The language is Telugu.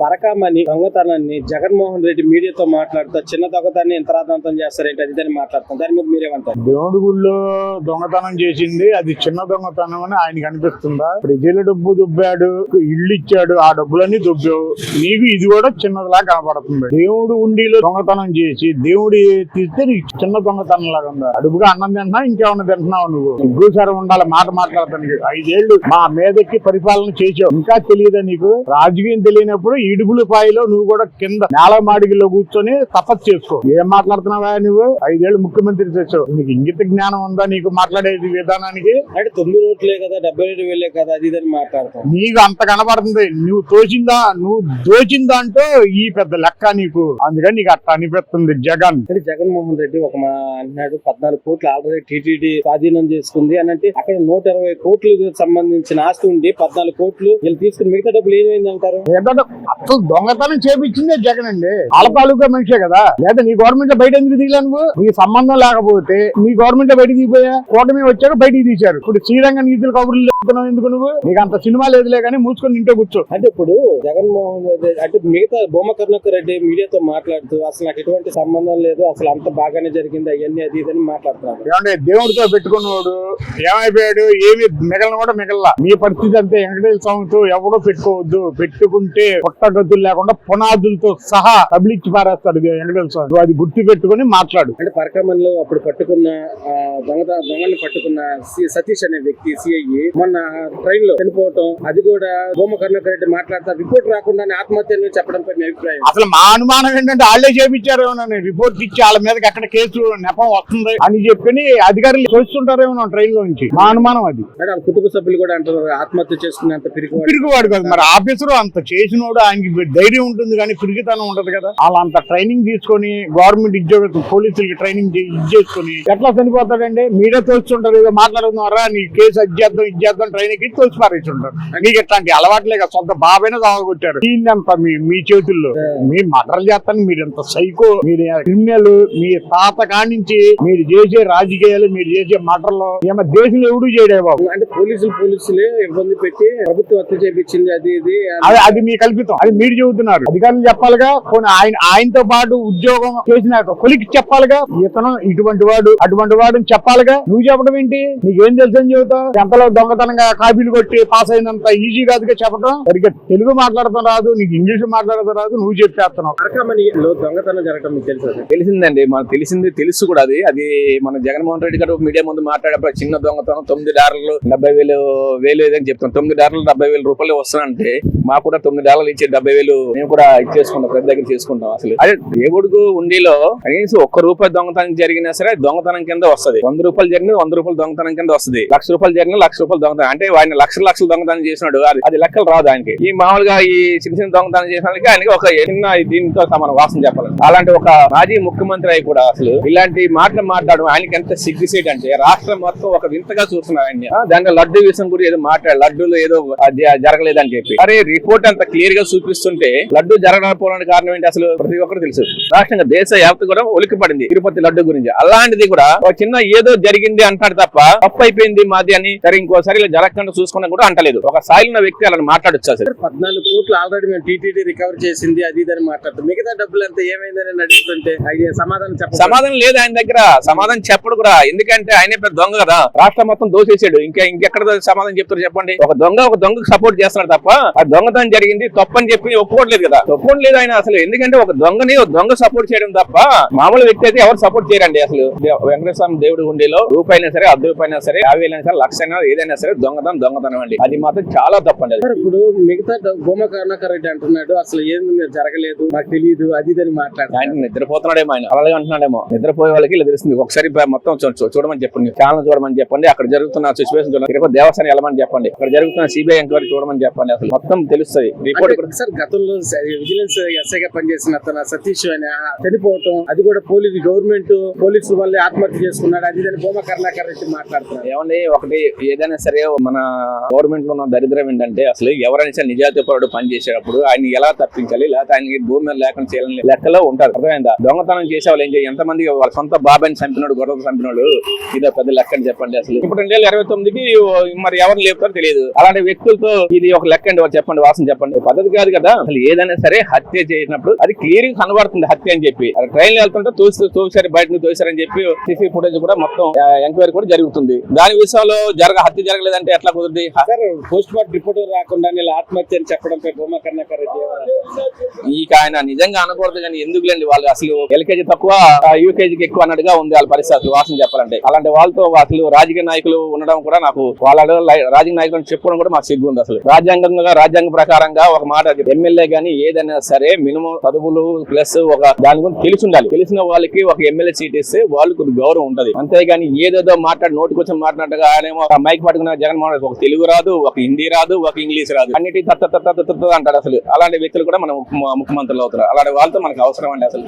పరకామని దొంగతనాన్ని జగన్మోహన్ రెడ్డి మీడియాతో మాట్లాడుతూ చిన్న దొంగతనాన్ని ఇంతరాదంతం రాద్ధాంతం చేస్తారేంటి అది దాన్ని మాట్లాడుతాం. దాని మీద మీరేమంటారు? దేవుడి గుళ్ళో దొంగతనం చేసింది. అది చిన్న దొంగతనం అని ఆయనకి అనిపిస్తుందా? ప్రజల డబ్బు దుబ్బాడు. ఇల్లు ఇచ్చాడు. ఆ డబ్బులన్నీ దుబ్బావు. నీకు ఇది కూడా చిన్నదిలా కనపడుతుంది. దేవుడు ఉండిలో దొంగతనం చేసి దేవుడి తీస్తే నీకు చిన్న దొంగతనం లాగా ఉందా? అడుగుగా అన్నం తింటున్నా ఇంకేమన్నా తింటున్నావు నువ్వు? సిగ్గుసారి ఉండాలి. మాట మాట్లాడతానికి. ఐదేళ్ళు మా మీదకి పరిపాలన చేసావు. ఇంకా తెలియదా నీకు? రాజకీయం తెలియనప్పుడు ఇడుగుల పాయిలో నువ్వు కూడా కింద నేల మాడిగిలో కూర్చొని తపస్సు చేసుకో. ఏం మాట్లాడుతున్నావా నువ్వు? ఐదేళ్ళు ముఖ్యమంత్రి చేసావు నీకు ఇంగిత జ్ఞానం ఉందా నీకు మాట్లాడేది విధానానికి? అంటే తొమ్మిది రోడ్లే కదా డెబ్బై రెండు వేలే కదా అది ఇదని మాట్లాడతాం. నీకు అంత కనబడుతుంది. నువ్వు తోచిందా నువ్వు దోచిందా అంటే ఈ పెద్ద లెక్క నీకు. అందుకని నీకు అట్ట అనిపిస్తుంది జగన్. అంటే జగన్మోహన్ రెడ్డి ఒక మా అంటున్నాడు పద్నాలుగు కోట్లు ఆల్రెడీ టీటీడీ స్వాధీనం చేసుకుంది అని అంటే అక్కడ నూట ఇరవై కోట్లకు సంబంధించిన ఆస్తి ఉంది పద్నాలుగు కోట్లు వీళ్ళు తీసుకుని మిగతా డబ్బులు ఏమైంది అంటారు అసలు దొంగతనం చేపించిందే జగన్ అండి. తాలూకా మనిషే కదా. లేదా నీ గవర్నమెంట్ బయట ఎందుకు దిగలే నువ్వు? నీ సంబంధం లేకపోతే నీ గవర్నమెంట్ బయట దిగిపోయా? కూటమి వచ్చాక బయటికి తీశారు. ఇప్పుడు శ్రీరంగ నీతులు కబుర్లు చెప్తున్నావు ఎందుకు నువ్వు? నీకు అంత సినిమా లేదులే కానీ మూసుకొని ఇంట్లో కూర్చో. అంటే ఇప్పుడు జగన్మోహన్ రెడ్డి అంటే మిగతా బొమ్మ కరుణాకర్ రెడ్డి మీడియాతో మాట్లాడుతూ అసలు నాకు ఎటువంటి సంబంధం లేదు అసలు అంత బాగానే జరిగింది అవన్నీ అది ఇదని మాట్లాడుతున్నారు. ఏమంటే దేవుడితో పెట్టుకున్నవాడు ఏమైపోయాడు? ఏమి మిగలను కూడా మిగల మీ పరిస్థితి అంతే. వెంకటేశ్వర స్వామితో ఎవడో పెట్టుకోవద్దు. పెట్టుకుంటే పుట్టగతులు లేకుండా పునాదులతో సహా తబిలిచ్చి పారేస్తాడు వెంకటేశ్వర స్వామి. అది గుర్తు పెట్టుకుని మాట్లాడు. అంటే పరకమన్లో అప్పుడు పట్టుకున్న దొంగని పట్టుకున్న సతీష్ అనే వ్యక్తి సిఐ మొన్న ట్రైన్లో చనిపోవటం అది కూడా బొమ్మ కరుణాకర్ రెడ్డి మాట్లాడతా రిపోర్ట్ రాకుండానే ఆత్మహత్యలు చెప్పడంపై మీ అభిప్రాయం. అసలు మా అనుమానం ఏంటంటే వాళ్ళే చేపించారేమో రిపోర్ట్ ఇచ్చి వాళ్ళ మీదకి ఎక్కడ కేసు నెపం వస్తుంది అని చెప్పి అధికారులు చూస్తుంటారేమో ట్రైన్లో నుంచి. మా అనుమానం అది. కుటుంబ సభ్యులు కూడా అంటారు ఆత్మహత్య చేసుకున్నంత పిరికి పిరిగివాడు కదా మరి ఆఫీసర్ అంత చేసినోడు ఆయనకి ధైర్యం ఉంటుంది కానీ పిరిగితనం ఉంటది కదా. వాళ్ళు అంత ట్రైనింగ్ తీసుకొని గవర్నమెంట్ ఉద్యోగ పోలీసులకి ట్రైనింగ్ ఇచ్చేసుకొని ఎట్లా చనిపోతాడండి? మీరే తోచుంటారు ఏదో మాట్లాడుతున్నారా? నీ కేసు అది చేద్దాం ఇది చేద్దాం ట్రైనింగ్కి తోచి పారేస్తుంటారు. మీకు ఎట్లాంటి అలవాట్లే కదా సొంత బాబైనా సాగొట్టారు దీన్నంత మీ మీ చేతుల్లో. మీ మర్డర్లు చేస్తాను మీరు ఎంత సైకో మీరు క్రిమినల్ మీ తాత కానించి మీరు చేసే రాజకీయాలు మీరు చేసే మర్డర్లు ఏమో దేశంలో ఎవడు చేయడే బాబు? అంటే పోలీసులు పోలీసులే ఇబ్బంది పెట్టి ప్రభుత్వం హత్య చేపించింది అది ఇది అది అది మీ కల్పితం. అది మీరు చెబుతున్నారు. అధికారులు చెప్పాలిగా కొన్ని ఆయన ఆయనతో పాటు ఉద్యోగం చేసిన కొలికి చెప్పాలిగా ఇతను ఇటువంటి వాడు అటువంటి వాడు చెప్పాలిగా. నువ్వు చెప్పడం ఏంటి? నీకేం తెలుసు అని చెబుతావు ఎంతలో దొంగతనంగా కాపీలు కొట్టి పాస్ అయినంత ఈజీ కాదుగా చెప్పడం సరిగ్గా తెలుగు మాట్లాడటం రాదు నీకు ఇంగ్లీష్ మాట్లాడటం రాదు నువ్వు చెప్పేస్తున్నావు. దొంగతనం జరగడం తెలిసిందండి మనకు తెలిసింది తెలుసు కూడా అది. అది మన జగన్మోహన్ రెడ్డి గారు మీడియా ముందు మాట్లాడేప్పుడు చిన్న దొంగతనం తొమ్మిది డాలర్లు డెబ్బై వేలు వేలు ఏదని చెప్తాం. తొమ్మిది డాలర్లు డెబ్బై వేలు రూపాయలు వస్తానంటే మాకు కూడా తొమ్మిది డాలర్లు ఇచ్చే డెబ్బై వేలు మేము కూడా ఇచ్చేసుకుంటాం ప్రతి దగ్గర చేసుకుంటాం అసలు. అదే దేవుడుకు ఉండిలో కనీసం ఒక్క రూపాయి దొంగతనం జరిగినా సరే దొంగతనం కింద వస్తది. వంద రూపాయలు జరిగిన వంద రూపాయలు దొంగతనం కింద వస్తది. లక్ష రూపాయలు జరిగిన లక్ష రూపాయలు దొంగతనం అంటే ఆయన లక్షల లక్షలు దొంగతనం చేసినాడు అది అది లెక్కలు రాదు ఆయనకి. ఈ మామూలుగా ఈ చిన్న చిన్న దొంగతనం చేసిన వాళ్ళకి ఆయనకి ఒక చిన్న దీనితో సమాన వాసన చెప్పాలి. అలాంటి ఒక మాజీ ముఖ్యమంత్రి అయి కూడా అసలు ఇలాంటి మాటలు మాట్లాడడం ఆయనకి ఎంత సిగ్గుసేట్ అంటే రాష్ట్రం మొత్తం ఒక వింతగా చూస్తున్నారు ఆయన దాంట్లో లడ్డు విషయం గురించి ఏదో మాట్లాడు లడ్డూలు ఏదో జరగలేదు జరగలేదని చెప్పి. అరే రిపోర్ట్ అంత క్లియర్గా చూపిస్తుంటే లడ్డు జరగకపోవడానికి కారణం ఏంటి అసలు? ప్రతి ఒక్కరు తెలుసు. రాష్ట్రంగా దేశ వ్యాప్తి కూడా పడింది తిరుపతి లడ్డు గురించి. అలాంటిది కూడా ఒక చిన్న ఏదో జరిగింది అంటాడు తప్ప తప్పు అయిపోయింది మాది అని సరే ఇంకోసారి ఇలా జరగకుండా చూసుకున్నా కూడా అంటలేదు. ఒక స్థాయిలో ఉన్న వ్యక్తి అలా మాట్లాడొచ్చు అసలు. పద్నాలుగు కోట్లు ఆల్రెడీ మేము టీటీడీ రికవర్ చేసింది అది ఇది అని మాట్లాడుతాం మిగతా డబ్బులు అంతా ఏమైందని అయ్యే సమాధానం చెప్పండి సమాధానం లేదు ఆయన దగ్గర. సమాధానం చెప్పడు కూడా. ఎందుకంటే ఆయనే పెద్ద దొంగ కదా. రాష్ట్రం మొత్తం దోసేసాడు. ఇంకా ఇంకెక్కడ సమాధానం చెప్తారు చెప్పండి. ఒక దొంగ ఒక దొంగకు సపోర్ట్ చేస్తున్నాడు తప్ప ఆ దొంగతనం జరిగింది తప్పని చెప్పి ఒప్పుకోవట్లేదు కదా. ఒప్పుకోవట్లేదు ఆయన అసలు. ఎందుకంటే ఒక దొంగని దొంగ సపోర్ట్ చేయడం తప్ప మామూలు వ్యక్తి అయితే ఎవరు సపోర్ట్ చేయరండి అసలు. వెంకటేశ్వర దేవుడి ఉండిలో రూపాయినా సరే అర్ధ రూపాయినా సరే యాభై వేలైనా సరే లక్ష అయినా ఏదైనా సరే దొంగతనం దొంగతనం అండి. అది మాత్రం చాలా తప్పండి. ఇప్పుడు మిగతా బొమ్మ కరుణాకర్ రెడ్డి అంటున్నాడు అసలు ఏంది మీరు జరగలేదు నాకు తెలియదు అది ఇది అని మాట్లాడుతున్నాడు. ఆయన నిద్రపోతున్నాడేమో ఆయన. అలాగే అంటున్నాడేమో. నిద్రపోయే వాళ్ళకి ఇలా తెలుస్తుంది. ఒకసారి మొత్తం చూడమని చెప్పండి. ఛానల్ చూడమని చెప్పండి. అక్కడ జరుగుతున్న సిచ్యువేషన్ చూడండి. తిరుపతి దేవస్థానం వెళ్ళమని చెప్పండి. అక్కడ జరుగుతున్న సిబిఐ ఎంక్వైరీ చూడమని చెప్పండి అసలు. మొత్తం తెలుస్తుంది. రిపోర్ట్ సార్ గతంలో విజిలెన్స్ ఎస్ఐగా పనిచేసిన అతను సతీష్ అని చనిపోవటం అది కూడా పోలీసు గవర్నమెంట్ పోలీసుల వల్లే ఆత్మహత్య చేసుకున్నాడు. అది అని బొమ్మ కరుణాకర్ రెడ్డి మాట్లాడుతున్నారు. ఏమండి ఒకటి ఏదైనా సరే మన గవర్నమెంట్లో ఉన్న దరిద్రం ఏంటంటే అసలు ఎవరైనా సరే నిజాయితీ పరుడు పని చేసేటప్పుడు ఆయన ఎలా తప్పించాలి లేకపోతే ఆయనకి భూమి లేకుండా చేయాలని లెక్కలో ఉంటారు. అర్థమైందా? దొంగతనం చేసే వాళ్ళు ఏం చేయాలి? ఎంతమంది వాళ్ళ సొంత బాబాయిని చంపినాడు గొడవ చంపినాడు? ఇదో పెద్ద లెక్క అని చెప్పండి అసలు. ఇప్పుడు రెండు వేల ఇరవై తొమ్మిదికి మరి ఎవరు లేపుతారో తెలియదు. అలాంటి వ్యక్తులతో ఇది ఒక లెక్క అండి చెప్పండి. వాసన చెప్పండి. పద్ధతి కాదు కదా. అసలు ఏదైనా సరే హత్య చేసినప్పుడు అది క్లియర్గా కనబడుతుంది హత్య అని చెప్పి. ట్రైన్ వెళ్తుంటే తోసి తోసారు బయట నుంచి తోసారని చెప్పి సీసీ ఫుటేజ్ కూడా మొత్తం ఎంక్వైరీ కూడా జరుగుతుంది. దాని విషయంలో జరగ హత్య జరగలేదంటే ఎట్లా కుదురుది సార్ పోస్ట్ మార్టం రిపోర్ట్ రాకుండా ఇలా ఆత్మహత్య అని చెప్పడంపై భూమా కర్ణాకర్ ఆయన నిజంగా అనకూడదు కానీ ఎందుకులేండి వాళ్ళు? అసలు ఎల్కేజీ తక్కువ యూకేజీకి ఎక్కువ అన్నట్టుగా ఉంది వాళ్ళ పరిస్థితి వాసన చెప్పాలంటే. అలాంటి వాళ్ళతో అసలు రాజకీయ నాయకులు ఉండడం కూడా నాకు వాళ్ళ రాజకీయ నాయకులను చెప్పుకోవడం కూడా మాకు సిగ్గు ఉంది అసలు. రాజ్యాంగంగా రాజ్యాంగ ప్రకారంగా ఒక మాట ఎమ్మెల్యే గానీ ఏదైనా సరే మినిమం చదువులు ప్లస్ ఒక దాని గురించి తెలిసి ఉండాలి తెలిసిన వాళ్ళకి ఒక ఎమ్మెల్యే సీట్ ఇస్తే వాళ్ళు కొద్ది గౌరవం ఉంటది. అంతేగాని ఏదేదో మాట్లాడి నోటికి వచ్చి మాట్లాడగా ఆయనేమో ఒక మైక్ పట్టుకున్న జగన్మోహన్ మాట ఒక తెలుగు రాదు ఒక హిందీ రాదు ఒక ఇంగ్లీష్ రాదు. అన్నిటి తత్త తత్త తత్త అంటారు అసలు. అలాంటి వ్యక్తులు కూడా మనం ముఖ్యమంత్రులు అవుతారు. అలాంటి వాళ్ళతో మనకు అవసరం అండి అసలు.